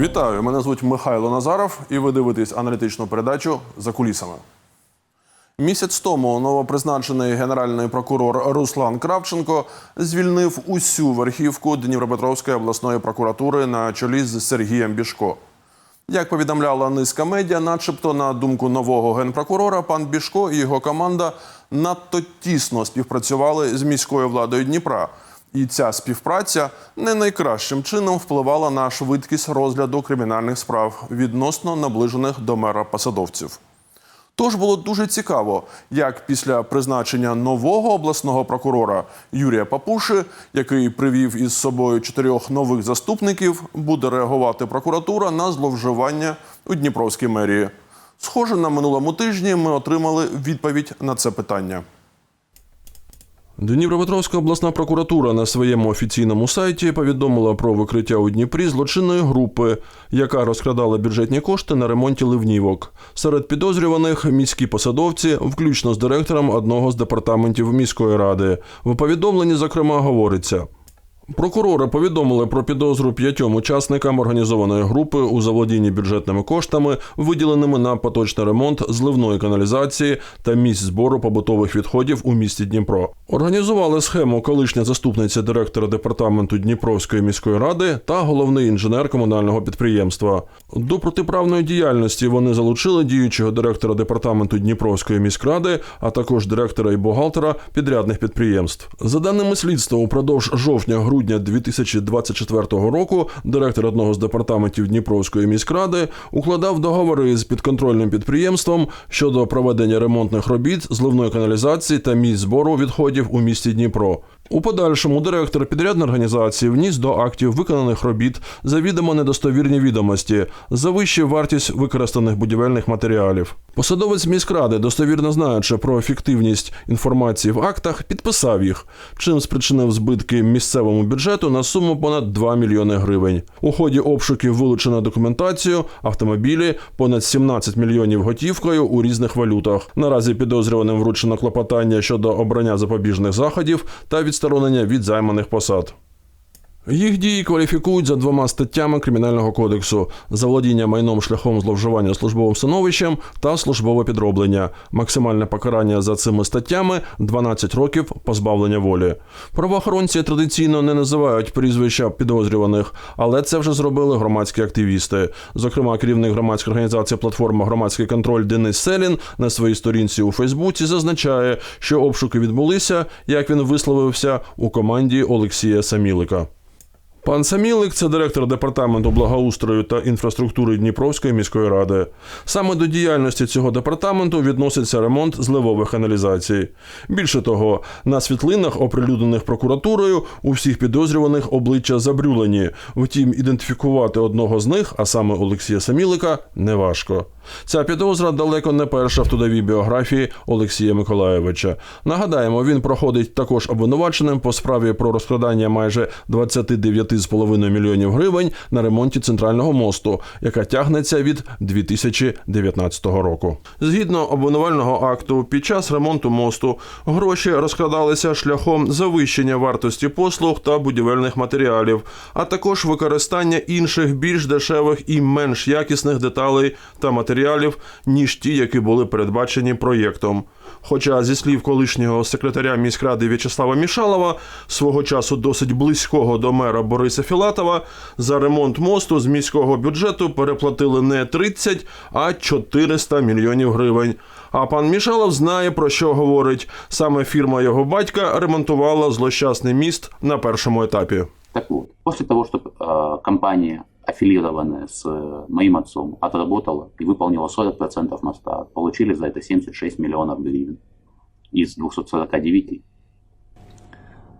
Вітаю! Мене звуть Михайло Назаров, і ви дивитесь аналітичну передачу за кулісами. Місяць тому новопризначений генеральний прокурор Руслан Кравченко звільнив усю верхівку Дніпропетровської обласної прокуратури на чолі з Сергієм Бішко. Як повідомляла низка медіа, начебто, на думку нового генпрокурора, пан Бішко і його команда надто тісно співпрацювали з міською владою Дніпра. І ця співпраця не найкращим чином впливала на швидкість розгляду кримінальних справ відносно наближених до мера посадовців. Тож було дуже цікаво, як після призначення нового обласного прокурора Юрія Папуши, який привів із собою чотирьох нових заступників, буде реагувати прокуратура на зловживання у Дніпровській мерії. Схоже, на минулому тижні ми отримали відповідь на це питання. Дніпропетровська обласна прокуратура на своєму офіційному сайті повідомила про викриття у Дніпрі злочинної групи, яка розкрадала бюджетні кошти на ремонті ливнівок. Серед підозрюваних міські посадовці, включно з директором одного з департаментів міської ради. В повідомленні, зокрема, говориться. Прокурори повідомили про підозру п'ятьом учасникам організованої групи у заволодінні бюджетними коштами, виділеними на поточний ремонт зливної каналізації та місць збору побутових відходів у місті Дніпро. Організували схему колишня заступниця директора департаменту Дніпровської міської ради та головний інженер комунального підприємства. До протиправної діяльності вони залучили діючого директора департаменту Дніпровської міськради, а також директора і бухгалтера підрядних підприємств. За даними слідства, упродовж жовтня-грудня 2024 року директор одного з департаментів Дніпровської міськради укладав договори з підконтрольним підприємством щодо проведення ремонтних робіт зливної каналізації та місць збору відходів у місті Дніпро. У подальшому директор підрядної організації вніс до актів виконаних робіт завідомо недостовірні відомості, завищив вартість використаних будівельних матеріалів. Посадовець міськради, достовірно знаючи про фіктивність інформації в актах, підписав їх, чим спричинив збитки місцевому бюджету на суму понад 2 мільйони гривень. У ході обшуків вилучено документацію, автомобілі, понад 17 мільйонів готівкою у різних валютах. Наразі підозрюваним вручено клопотання щодо обрання запобіжних заходів та відсторонення від займаних посад. Їх дії кваліфікують за двома статтями Кримінального кодексу: заволодіння майном шляхом зловживання службовим становищем та службове підроблення. Максимальне покарання за цими статтями 12 років позбавлення волі. Правоохоронці традиційно не називають прізвища підозрюваних, але це вже зробили громадські активісти. Зокрема, керівник громадської організації платформа Громадський контроль Денис Селін на своїй сторінці у Фейсбуці зазначає, що обшуки відбулися, як він висловився у команді Олексія Самілика. Пан Самілик це директор департаменту благоустрою та інфраструктури Дніпровської міської ради. Саме до діяльності цього департаменту відноситься ремонт зливових каналізацій. Більше того, на світлинах, оприлюднених прокуратурою, у всіх підозрюваних обличчя забрюлені. Втім, ідентифікувати одного з них, а саме Олексія Самілика, неважко. Ця підозра далеко не перша в трудовій біографії Олексія Миколаєвича. Нагадаємо, він проходить також обвинуваченим по справі про розкрадання майже 29,5 мільйонів гривень на ремонті центрального мосту, яка тягнеться від 2019 року. Згідно обвинувального акту, під час ремонту мосту гроші розкрадалися шляхом завищення вартості послуг та будівельних матеріалів, а також використання інших більш дешевих і менш якісних деталей та матеріалів, ніж ті, які були передбачені проєктом. Хоча, зі слів колишнього секретаря міськради В'ячеслава Мішалова, свого часу досить близького до мера Бориса Філатова, за ремонт мосту з міського бюджету переплатили не 30, а 400 мільйонів гривень. А пан Мішалов знає про що говорить. Саме фірма його батька ремонтувала злощасний міст на першому етапі. Так вот, после того, что э, компания, аффилированная с э, моим отцом, отработала и выполнила 40% моста, получили за это 76 миллионов гривен из 249.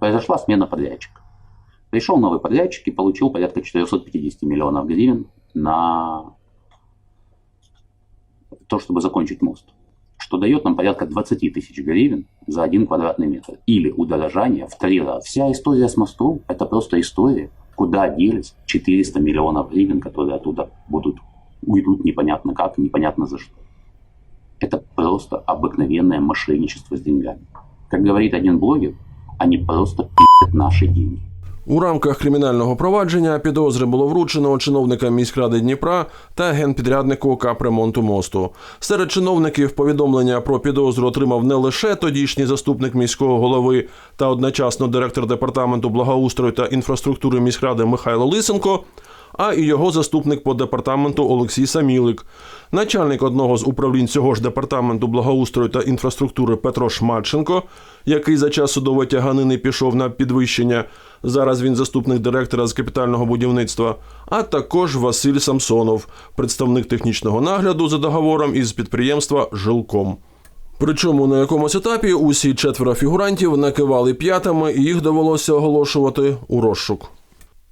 Произошла смена подрядчика. Пришел новый подрядчик и получил порядка 450 миллионов гривен на то, чтобы закончить мост. Что дает нам порядка 20 тысяч гривен за один квадратный метр. Или удорожание в три раза. Вся история с мостом – это просто история, куда делись 400 миллионов гривен, которые оттуда будут, уйдут непонятно как, непонятно за что. Это просто обыкновенное мошенничество с деньгами. Как говорит один блогер, они просто пи***ят наши деньги. У рамках кримінального провадження підозри було вручено чиновникам міськради Дніпра та генпідряднику капремонту мосту. Серед чиновників повідомлення про підозру отримав не лише тодішній заступник міського голови та одночасно директор департаменту благоустрою та інфраструктури міськради Михайло Лисенко, а і його заступник по департаменту Олексій Самілик. Начальник одного з управлінь цього ж департаменту благоустрою та інфраструктури Петро Шматченко, який за час судової тяганини пішов на підвищення. Зараз він заступник директора з капітального будівництва, а також Василь Самсонов, представник технічного нагляду за договором із підприємства Жилком. Причому на якомусь етапі усі четверо фігурантів накивали п'ятами і їх довелося оголошувати у розшук.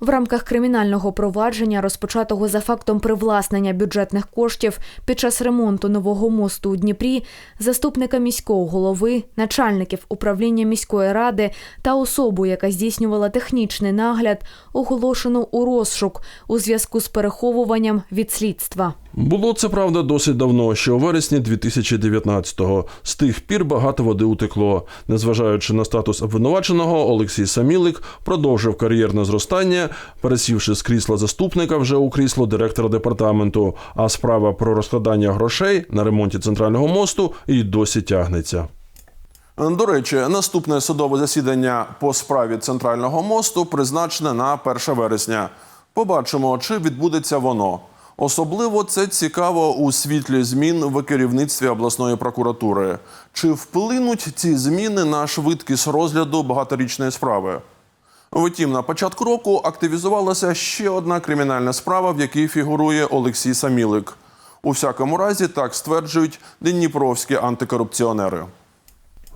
В рамках кримінального провадження, розпочатого за фактом привласнення бюджетних коштів під час ремонту нового мосту у Дніпрі, заступника міського голови, начальників управління міської ради та особу, яка здійснювала технічний нагляд, оголошено у розшук у зв'язку з переховуванням від слідства. Було це правда досить давно, ще у вересні 2019-го. З тих пір багато води утекло. Незважаючи на статус обвинуваченого, Олексій Самілик продовжив кар'єрне зростання, пересівши з крісла заступника вже у крісло директора департаменту. А справа про розкладання грошей на ремонті центрального мосту і досі тягнеться. До речі, наступне судове засідання по справі центрального мосту призначене на 1 вересня. Побачимо, чи відбудеться воно. Особливо це цікаво у світлі змін в керівництві обласної прокуратури. Чи вплинуть ці зміни на швидкість розгляду багаторічної справи? Втім, на початку року активізувалася ще одна кримінальна справа, в якій фігурує Олексій Самілик. У всякому разі, так стверджують дніпровські антикорупціонери.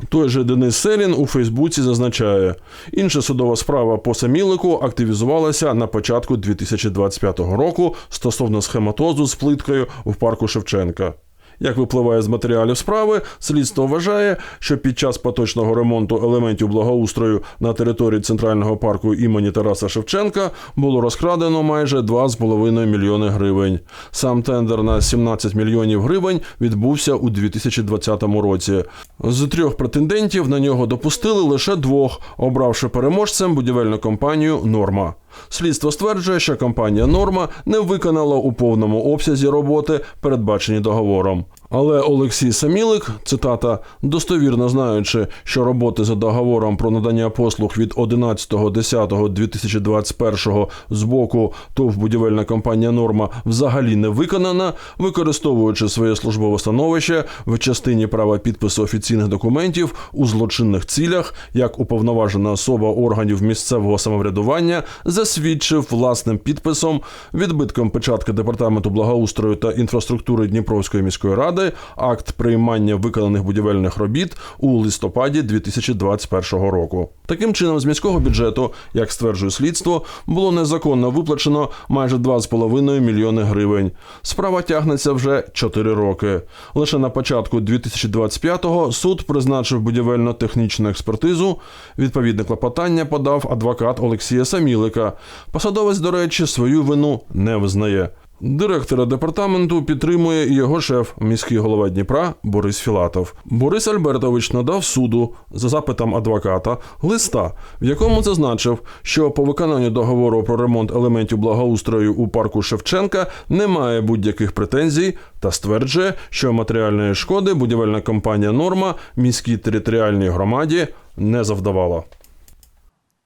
Той же Денис Селін у Фейсбуці зазначає, інша судова справа по Самілику активізувалася на початку 2025 року стосовно схематозу з плиткою в парку Шевченка. Як випливає з матеріалів справи, слідство вважає, що під час поточного ремонту елементів благоустрою на території центрального парку імені Тараса Шевченка було розкрадено майже 2,5 мільйони гривень. Сам тендер на 17 мільйонів гривень відбувся у 2020 році. З трьох претендентів на нього допустили лише двох, обравши переможцем будівельну компанію Норма. Слідство стверджує, що компанія Норма не виконала у повному обсязі роботи, передбачені договором. Але Олексій Самілик, цитата, достовірно знаючи, що роботи за договором про надання послуг від 11.10.2021 з боку ТОВ будівельна компанія Норма взагалі не виконана, використовуючи своє службове становище в частині права підпису офіційних документів у злочинних цілях, як уповноважена особа органів місцевого самоврядування, засвідчив власним підписом, відбитком печатки департаменту благоустрою та інфраструктури Дніпровської міської ради акт приймання виконаних будівельних робіт у листопаді 2021 року. Таким чином, з міського бюджету, як стверджує слідство, було незаконно виплачено майже 2,5 мільйони гривень. Справа тягнеться вже 4 роки. Лише на початку 2025-го суд призначив будівельно-технічну експертизу. Відповідне клопотання подав адвокат Олексія Самілика. Посадовець, до речі, свою вину не визнає. Директора департаменту підтримує його шеф, міський голова Дніпра Борис Філатов. Борис Альбертович надав суду за запитом адвоката листа, в якому зазначив, що по виконанню договору про ремонт елементів благоустрою у парку Шевченка немає будь-яких претензій та стверджує, що матеріальної шкоди будівельна компанія Норма міській територіальній громаді не завдавала.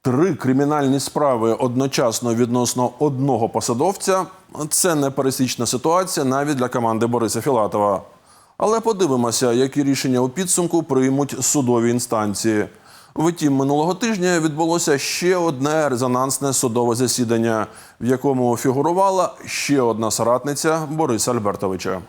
Три кримінальні справи одночасно відносно одного посадовця це не пересічна ситуація навіть для команди Бориса Філатова. Але подивимося, які рішення у підсумку приймуть судові інстанції. Втім, минулого тижня відбулося ще одне резонансне судове засідання, в якому фігурувала ще одна соратниця Бориса Альбертовича.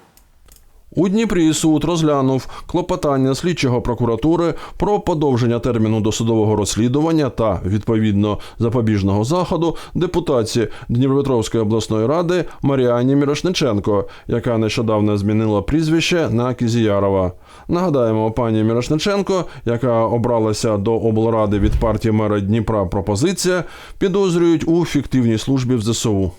У Дніпрі суд розглянув клопотання слідчого прокуратури про подовження терміну досудового розслідування та відповідно запобіжного заходу депутатці Дніпропетровської обласної ради Маріані Мірошниченко, яка нещодавно змінила прізвище на Кізіярова. Нагадаємо, пані Мірошниченко, яка обралася до облради від партії мера Дніпра пропозиція, підозрюють у фіктивній службі в ЗСУ.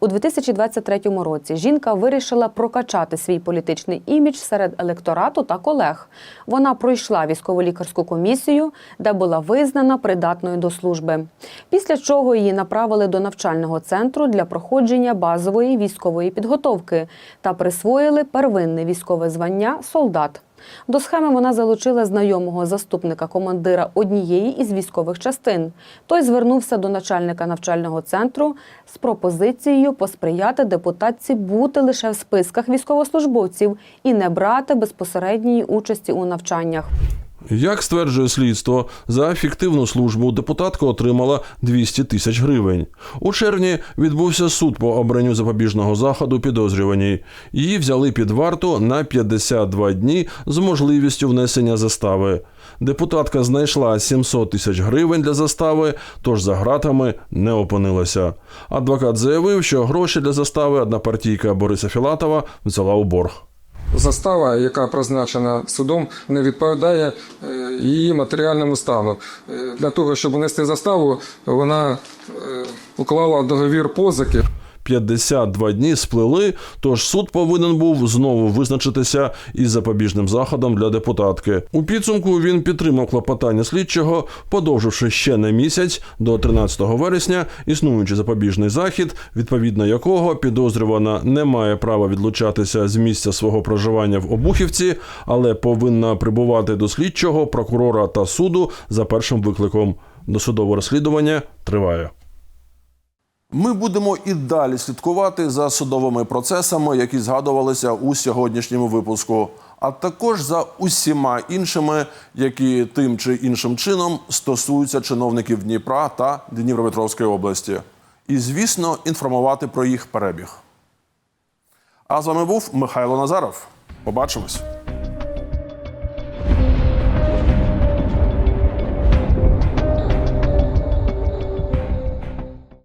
У 2023 році жінка вирішила прокачати свій політичний імідж серед електорату та колег. Вона пройшла військово-лікарську комісію, де була визнана придатною до служби. Після чого її направили до навчального центру для проходження базової військової підготовки та присвоїли первинне військове звання солдат. До схеми вона залучила знайомого заступника командира однієї із військових частин. Той звернувся до начальника навчального центру з пропозицією посприяти депутатці бути лише в списках військовослужбовців і не брати безпосередньої участі у навчаннях. Як стверджує слідство, за фіктивну службу депутатка отримала 200 тисяч гривень. У червні відбувся суд по обранню запобіжного заходу підозрюваній. Її взяли під варту на 52 дні з можливістю внесення застави. Депутатка знайшла 700 тисяч гривень для застави, тож за ґратами не опинилася. Адвокат заявив, що гроші для застави однопартійка Бориса Філатова взяла у борг. Застава, яка призначена судом, не відповідає е, її матеріальному стану. Е, Для того, щоб унести заставу, вона е, уклала договір позики. 52 дні сплили, тож суд повинен був знову визначитися із запобіжним заходом для депутатки. У підсумку він підтримав клопотання слідчого, подовживши ще на місяць до 13 вересня існуючий запобіжний захід, відповідно якого підозрювана не має права відлучатися з місця свого проживання в Обухівці, але повинна прибувати до слідчого, прокурора та суду за першим викликом. Досудове розслідування триває. Ми будемо і далі слідкувати за судовими процесами, які згадувалися у сьогоднішньому випуску, а також за усіма іншими, які тим чи іншим чином стосуються чиновників Дніпра та Дніпропетровської області. І, звісно, інформувати про їх перебіг. А з вами був Михайло Назаров. Побачимось.